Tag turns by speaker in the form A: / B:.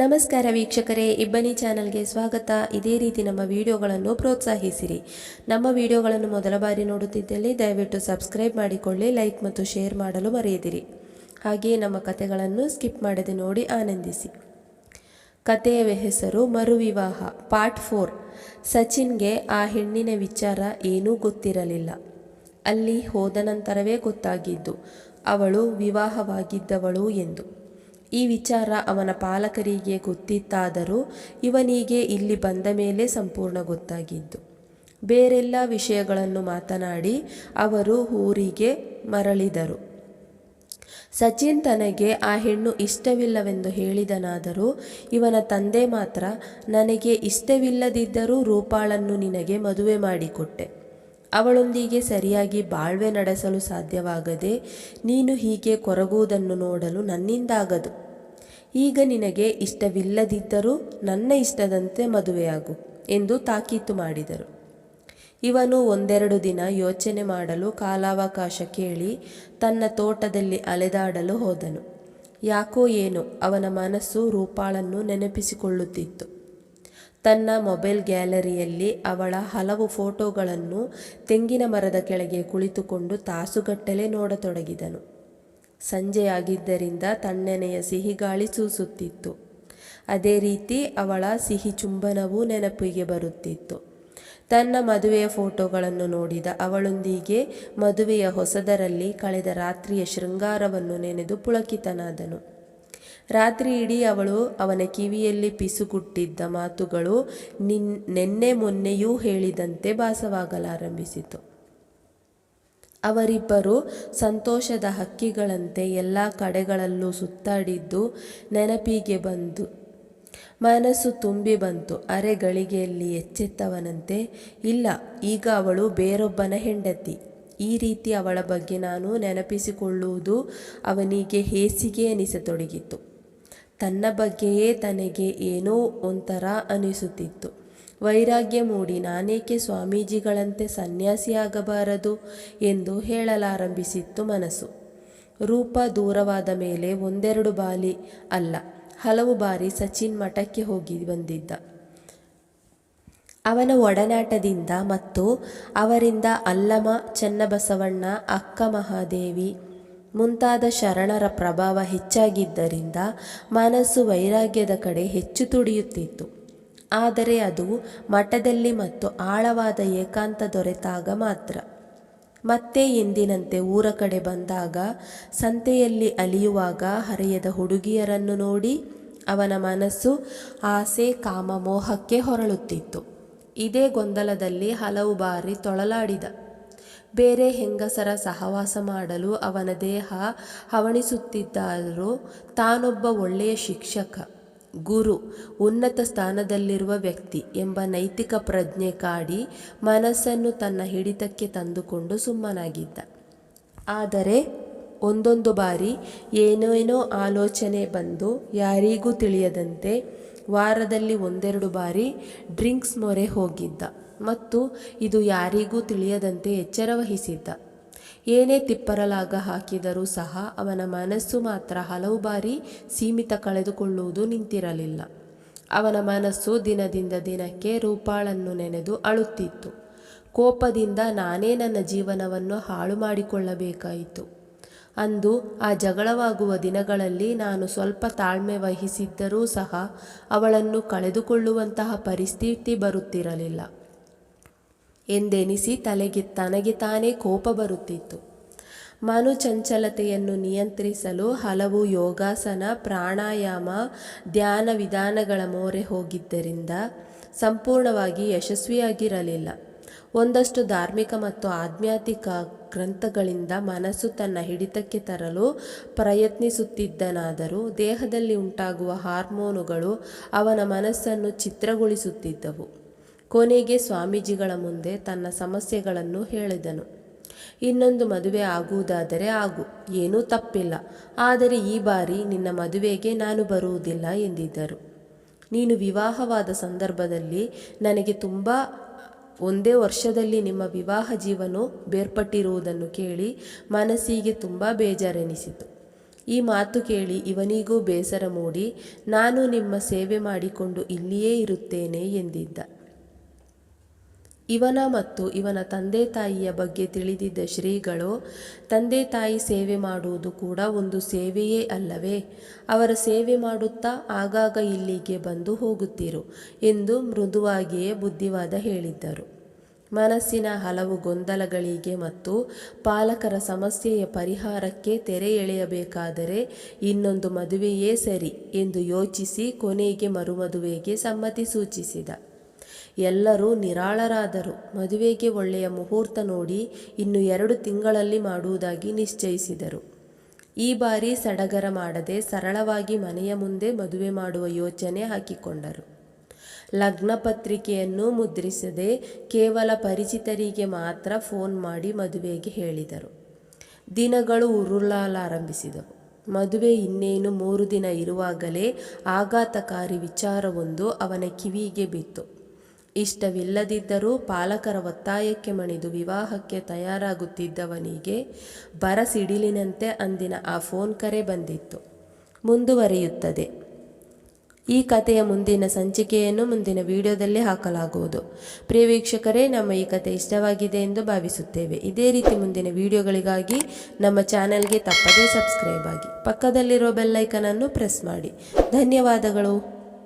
A: ನಮಸ್ಕಾರ ವೀಕ್ಷಕರೇ, ಇಬ್ಬನಿ ಚಾನಲ್ಗೆ ಸ್ವಾಗತ. ಇದೇ ರೀತಿ ನಮ್ಮ ವಿಡಿಯೋಗಳನ್ನು ಪ್ರೋತ್ಸಾಹಿಸಿರಿ. ನಮ್ಮ ವಿಡಿಯೋಗಳನ್ನು ಮೊದಲ ಬಾರಿ ನೋಡುತ್ತಿದ್ದಲ್ಲಿ ದಯವಿಟ್ಟು ಸಬ್ಸ್ಕ್ರೈಬ್ ಮಾಡಿಕೊಳ್ಳಿ, ಲೈಕ್ ಮತ್ತು ಶೇರ್ ಮಾಡಲು ಮರೆಯದಿರಿ. ಹಾಗೆಯೇ ನಮ್ಮ ಕಥೆಗಳನ್ನು ಸ್ಕಿಪ್ ಮಾಡದೆ ನೋಡಿ ಆನಂದಿಸಿ. ಕಥೆಯ ಹೆಸರು ಮರುವಿವಾಹ, ಪಾರ್ಟ್ ಫೋರ್. ಸಚಿನ್ಗೆ ಆ ಹೆಣ್ಣಿನ ವಿಚಾರ ಏನೂ ಗೊತ್ತಿರಲಿಲ್ಲ. ಅಲ್ಲಿ ಹೋದ ನಂತರವೇ ಗೊತ್ತಾಗಿದ್ದು, ಅವಳು ವಿವಾಹವಾಗಿದ್ದವಳು ಎಂದು. ಈ ವಿಚಾರ ಅವನ ಪಾಲಕರಿಗೆ ಗೊತ್ತಿತ್ತಾದರೂ ಇವನಿಗೆ ಇಲ್ಲಿ ಬಂದ ಮೇಲೆ ಸಂಪೂರ್ಣ ಗೊತ್ತಾಗಿದ್ದು. ಬೇರೆಲ್ಲ ವಿಷಯಗಳನ್ನು ಮಾತನಾಡಿ ಅವರು ಊರಿಗೆ ಮರಳಿದರು. ಸಚಿನ್ ತನಗೆ ಆ ಹೆಣ್ಣು ಇಷ್ಟವಿಲ್ಲವೆಂದು ಹೇಳಿದನಾದರೂ ಇವನ ತಂದೆ ಮಾತ್ರ, ನನಗೆ ಇಷ್ಟವಿಲ್ಲದಿದ್ದರೂ ರೂಪಾಳನ್ನು ನಿನಗೆ ಮದುವೆ ಮಾಡಿಕೊಟ್ಟೆ. ಅವಳೊಂದಿಗೆ ಸರಿಯಾಗಿ ಬಾಳ್ವೆ ನಡೆಸಲು ಸಾಧ್ಯವಾಗದೆ ನೀನು ಹೀಗೆ ಕೊರಗುವುದನ್ನು ನೋಡಲು ನನ್ನಿಂದಾಗದು. ಈಗ ನಿನಗೆ ಇಷ್ಟವಿಲ್ಲದಿದ್ದರೂ ನನ್ನ ಇಷ್ಟದಂತೆ ಮದುವೆಯಾಗು ಎಂದು ತಾಕೀತು ಮಾಡಿದರು. ಇವನು ಒಂದೆರಡು ದಿನ ಯೋಚನೆ ಮಾಡಲು ಕಾಲಾವಕಾಶ ಕೇಳಿ ತನ್ನ ತೋಟದಲ್ಲಿ ಅಲೆದಾಡಲು ಹೋದನು. ಯಾಕೋ ಏನೋ ಅವನ ಮನಸ್ಸು ರೂಪಾಳನ್ನು ನೆನಪಿಸಿಕೊಳ್ಳುತ್ತಿತ್ತು. ತನ್ನ ಮೊಬೈಲ್ ಗ್ಯಾಲರಿಯಲ್ಲಿ ಅವಳ ಹಲವು ಫೋಟೋಗಳನ್ನು ತೆಂಗಿನ ಮರದ ಕೆಳಗೆ ಕುಳಿತುಕೊಂಡು ತಾಸುಗಟ್ಟಲೆ ನೋಡತೊಡಗಿದನು. ಸಂಜೆಯಾಗಿದ್ದರಿಂದ ತಣ್ಣನೆಯ ಸಿಹಿಗಾಳಿ ಸೂಸುತ್ತಿತ್ತು. ಅದೇ ರೀತಿ ಅವಳ ಸಿಹಿ ಚುಂಬನವೂ ನೆನಪಿಗೆ ಬರುತ್ತಿತ್ತು. ತನ್ನ ಮದುವೆಯ ಫೋಟೋಗಳನ್ನು ನೋಡಿದ ಅವಳೊಂದಿಗೆ ಮದುವೆಯ ಹೊಸದರಲ್ಲಿ ಕಳೆದ ರಾತ್ರಿಯ ಶೃಂಗಾರವನ್ನು ನೆನೆದು ಪುಳಕಿತನಾದನು. ರಾತ್ರಿ ಇಡೀ ಅವಳು ಅವನ ಕಿವಿಯಲ್ಲಿ ಪಿಸುಗುಟ್ಟಿದ್ದ ಮಾತುಗಳು ನಿನ್ ನೆನ್ನೆ ಮೊನ್ನೆಯೂ ಹೇಳಿದಂತೆ ಭಾಸವಾಗಲಾರಂಭಿಸಿತು. ಅವರಿಬ್ಬರು ಸಂತೋಷದ ಹಕ್ಕಿಗಳಂತೆ ಎಲ್ಲ ಕಡೆಗಳಲ್ಲೂ ಸುತ್ತಾಡಿದ್ದು ನೆನಪಿಗೆ ಬಂದು, ಮನಸ್ಸು ತುಂಬಿ ಬಂತು. ಅರೆ ಗಳಿಗೆಯಲ್ಲಿ ಎಚ್ಚೆತ್ತವನಂತೆ, ಇಲ್ಲ, ಈಗ ಅವಳು ಬೇರೊಬ್ಬನ ಹೆಂಡತಿ. ಈ ರೀತಿ ಅವಳ ಬಗ್ಗೆ ನಾನು ನೆನಪಿಸಿಕೊಳ್ಳುವುದು ಅವನಿಗೆ ಹೇಸಿಗೆ ಅನಿಸತೊಡಗಿತು ತನ್ನ ಬಗ್ಗೆಯೇ ತನಗೆ ಏನೋ ಒಂಥರ ಅನಿಸುತ್ತಿತ್ತು. ವೈರಾಗ್ಯ ಮೂಡಿ ನಾನೇಕೆ ಸ್ವಾಮೀಜಿಗಳಂತೆ ಸನ್ಯಾಸಿಯಾಗಬಾರದು ಎಂದು ಹೇಳಲಾರಂಭಿಸಿತ್ತು ಮನಸ್ಸು. ರೂಪ ದೂರವಾದ ಮೇಲೆ ಒಂದೆರಡು ಬಾಲಿ ಅಲ್ಲ, ಹಲವು ಬಾರಿ ಸಚಿನ್ ಮಠಕ್ಕೆ ಹೋಗಿ ಬಂದಿದ್ದ. ಅವನ ಒಡನಾಟದಿಂದ ಮತ್ತು ಅವರಿಂದ ಅಲ್ಲಮ ಚನ್ನಬಸವಣ್ಣ, ಅಕ್ಕ ಮಹಾದೇವಿ ಮುಂತಾದ ಶರಣರ ಪ್ರಭಾವ ಹೆಚ್ಚಾಗಿದ್ದರಿಂದ ಮನಸ್ಸು ವೈರಾಗ್ಯದ ಕಡೆ ಹೆಚ್ಚು ತುಡಿಯುತ್ತಿತ್ತು. ಆದರೆ ಅದು ಮಠದಲ್ಲಿ ಮತ್ತು ಆಳವಾದ ಏಕಾಂತ ದೊರೆತಾಗ ಮಾತ್ರ. ಮತ್ತೆ ಎಂದಿನಂತೆ ಊರ ಕಡೆ ಬಂದಾಗ ಸಂತೆಯಲ್ಲಿ ಅಲಿಯುವಾಗ ಹರೆಯದ ಹುಡುಗಿಯರನ್ನು ನೋಡಿ ಅವನ ಮನಸ್ಸು ಆಸೆ, ಕಾಮ, ಮೋಹಕ್ಕೆ ಹೊರಳುತ್ತಿತ್ತು. ಇದೇ ಗೊಂದಲದಲ್ಲಿ ಹಲವು ಬಾರಿ ತೊಳಲಾಡಿದ. ಬೇರೆ ಹೆಂಗಸರ ಸಹವಾಸ ಮಾಡಲು ಅವನ ದೇಹ ಹವಣಿಸುತ್ತಿದ್ದಾದರೂ ತಾನೊಬ್ಬ ಒಳ್ಳೆಯ ಶಿಕ್ಷಕ, ಗುರು, ಉನ್ನತ ಸ್ಥಾನದಲ್ಲಿರುವ ವ್ಯಕ್ತಿ ಎಂಬ ನೈತಿಕ ಪ್ರಜ್ಞೆ ಕಾಡಿ ಮನಸ್ಸನ್ನು ತನ್ನ ಹಿಡಿತಕ್ಕೆ ತಂದುಕೊಂಡು ಸುಮ್ಮನಾಗಿದ್ದ. ಆದರೆ ಒಂದೊಂದು ಬಾರಿ ಏನೇನೋ ಆಲೋಚನೆ ಬಂದು ಯಾರಿಗೂ ತಿಳಿಯದಂತೆ ವಾರದಲ್ಲಿ ಒಂದೆರಡು ಬಾರಿ ಡ್ರಿಂಕ್ಸ್ ಮೊರೆ ಹೋಗಿದ್ದ. ಮತ್ತು ಇದು ಯಾರಿಗೂ ತಿಳಿಯದಂತೆ ಎಚ್ಚರ ವಹಿಸಿದ್ದ ಏನೇ ತಿಪ್ಪರಲಾಗ ಹಾಕಿದರೂ ಸಹ ಅವನ ಮನಸ್ಸು ಮಾತ್ರ ಹಲವು ಬಾರಿ ಸೀಮಿತ ಕಳೆದುಕೊಳ್ಳುವುದು ನಿಂತಿರಲಿಲ್ಲ. ಅವನ ಮನಸ್ಸು ದಿನದಿಂದ ದಿನಕ್ಕೆ ರೂಪಾಳನ್ನು ನೆನೆದು ಅಳುತ್ತಿತ್ತು. ಕೋಪದಿಂದ ನಾನೇ ನನ್ನ ಜೀವನವನ್ನು ಹಾಳು ಮಾಡಿಕೊಳ್ಳಬೇಕಾಯಿತು. ಅಂದು ಆ ಜಗಳವಾಗುವ ದಿನಗಳಲ್ಲಿ ನಾನು ಸ್ವಲ್ಪ ತಾಳ್ಮೆ ವಹಿಸಿದ್ದರೂ ಸಹ ಅವಳನ್ನು ಕಳೆದುಕೊಳ್ಳುವಂತಹ ಪರಿಸ್ಥಿತಿ ಬರುತ್ತಿರಲಿಲ್ಲ. ಎಂದೆನಿಸಿ ತಲೆಗೆ ತನಗೆ ತಾನೇ ಕೋಪ ಬರುತ್ತಿತ್ತು. ಮನು ಚಂಚಲತೆಯನ್ನು ನಿಯಂತ್ರಿಸಲು ಹಲವು ಯೋಗಾಸನ, ಪ್ರಾಣಾಯಾಮ, ಧ್ಯಾನ ವಿಧಾನಗಳ ಮೋರೆ ಹೋಗಿದ್ದರಿಂದ ಸಂಪೂರ್ಣವಾಗಿ ಯಶಸ್ವಿಯಾಗಿರಲಿಲ್ಲ. ಒಂದಷ್ಟು ಧಾರ್ಮಿಕ ಮತ್ತು ಆಧ್ಯಾತ್ಮಿಕ ಗ್ರಂಥಗಳಿಂದ ಮನಸ್ಸು ತನ್ನ ಹಿಡಿತಕ್ಕೆ ತರಲು ಪ್ರಯತ್ನಿಸುತ್ತಿದ್ದನಾದರೂ ದೇಹದಲ್ಲಿ ಉಂಟಾಗುವ ಹಾರ್ಮೋನುಗಳು ಅವನ ಮನಸ್ಸನ್ನು ಚಿತ್ರಗೊಳಿಸುತ್ತಿದ್ದವು. ಕೊನೆಗೆ ಸ್ವಾಮೀಜಿಗಳ ಮುಂದೆ ತನ್ನ ಸಮಸ್ಯೆಗಳನ್ನು ಹೇಳಿದನು. ಇನ್ನೊಂದು ಮದುವೆ ಆಗುವುದಾದರೆ ಆಗು, ಏನೂ ತಪ್ಪಿಲ್ಲ. ಆದರೆ ಈ ಬಾರಿ ನಿನ್ನ ಮದುವೆಗೆ ನಾನು ಬರುವುದಿಲ್ಲ ಎಂದಿದ್ದರು. ನೀನು ವಿವಾಹವಾದ ಸಂದರ್ಭದಲ್ಲಿ ನನಗೆ ತುಂಬ, ಒಂದೇ ವರ್ಷದಲ್ಲಿ ನಿಮ್ಮ ವಿವಾಹ ಜೀವನ ಬೇರ್ಪಟ್ಟಿರುವುದನ್ನು ಕೇಳಿ ಮನಸ್ಸಿಗೆ ತುಂಬ ಬೇಜಾರೆನಿಸಿತು. ಈ ಮಾತು ಕೇಳಿ ಇವನಿಗೂ ಬೇಸರ ಮೂಡಿ, ನಾನು ನಿಮ್ಮ ಸೇವೆ ಮಾಡಿಕೊಂಡು ಇಲ್ಲಿಯೇ ಇರುತ್ತೇನೆ ಎಂದಿದ್ದ. ಇವನ ಮತ್ತು ಇವನ ತಂದೆ ತಾಯಿಯ ಬಗ್ಗೆ ತಿಳಿದಿದ್ದ ಶ್ರೀಗಳು, ತಂದೆ ತಾಯಿ ಸೇವೆ ಮಾಡುವುದು ಕೂಡ ಒಂದು ಸೇವೆಯೇ ಅಲ್ಲವೇ? ಅವರ ಸೇವೆ ಮಾಡುತ್ತಾ ಆಗಾಗ ಇಲ್ಲಿಗೆ ಬಂದು ಹೋಗುತ್ತಿರು? ಎಂದು ಮೃದುವಾಗಿಯೇ ಬುದ್ಧಿವಾದ ಹೇಳಿದ್ದರು. ಮನಸ್ಸಿನ ಹಲವು ಗೊಂದಲಗಳಿಗೆ ಮತ್ತು ಪಾಲಕರ ಸಮಸ್ಯೆಯ ಪರಿಹಾರಕ್ಕೆ ತೆರೆ ಎಳೆಯಬೇಕಾದರೆ ಇನ್ನೊಂದು ಮದುವೆಯೇ ಸರಿ ಎಂದು ಯೋಚಿಸಿ ಕೊನೆಗೆ ಮರುಮದುವೆಗೆ ಸಮ್ಮತಿ ಸೂಚಿಸಿದ. ಎಲ್ಲರೂ ನಿರಾಳರಾದರು. ಮದುವೆಗೆ ಒಳ್ಳೆಯ ಮುಹೂರ್ತ ನೋಡಿ ಇನ್ನು ಎರಡು ತಿಂಗಳಲ್ಲಿ ಮಾಡುವುದಾಗಿ ನಿಶ್ಚಯಿಸಿದರು. ಈ ಬಾರಿ ಸಡಗರ ಮಾಡದೆ ಸರಳವಾಗಿ ಮನೆಯ ಮುಂದೆ ಮದುವೆ ಮಾಡುವ ಯೋಚನೆ ಹಾಕಿಕೊಂಡರು. ಲಗ್ನ ಪತ್ರಿಕೆಯನ್ನು ಮುದ್ರಿಸದೆ ಕೇವಲ ಪರಿಚಿತರಿಗೆ ಮಾತ್ರ ಫೋನ್ ಮಾಡಿ ಮದುವೆಗೆ ಹೇಳಿದರು. ದಿನಗಳು ಉರುಳಲಾರಂಭಿಸಿದವು. ಮದುವೆ ಇನ್ನೇನು ಮೂರು ದಿನ ಇರುವಾಗಲೇ ಆಘಾತಕಾರಿ ವಿಚಾರವೊಂದು ಅವನ ಕಿವಿಗೆ ಬಿತ್ತು. ಇಷ್ಟವಿಲ್ಲದಿದ್ದರೂ ಪಾಲಕರ ಒತ್ತಾಯಕ್ಕೆ ಮಣಿದು ವಿವಾಹಕ್ಕೆ ತಯಾರಾಗುತ್ತಿದ್ದವನಿಗೆ ಬರಸಿಡಿಲಿನಂತೆ ಅಂದಿನ ಆ ಫೋನ್ ಕರೆ ಬಂದಿತ್ತು. ಮುಂದುವರಿಯುತ್ತದೆ. ಈ ಕಥೆಯ ಮುಂದಿನ ಸಂಚಿಕೆಯನ್ನು ಮುಂದಿನ ವಿಡಿಯೋದಲ್ಲಿ ಹಾಕಲಾಗುವುದು. ಪ್ರಿಯ ವೀಕ್ಷಕರೇ, ನಮ್ಮ ಈ ಕಥೆ ಇಷ್ಟವಾಗಿದೆ ಎಂದು ಭಾವಿಸುತ್ತೇವೆ. ಇದೇ ರೀತಿ ಮುಂದಿನ ವಿಡಿಯೋಗಳಿಗಾಗಿ ನಮ್ಮ ಚಾನೆಲ್ಗೆ ತಪ್ಪದೇ ಸಬ್ಸ್ಕ್ರೈಬ್ ಆಗಿ ಪಕ್ಕದಲ್ಲಿರೋ ಬೆಲ್ಲೈಕನನ್ನು ಪ್ರೆಸ್ ಮಾಡಿ. ಧನ್ಯವಾದಗಳು.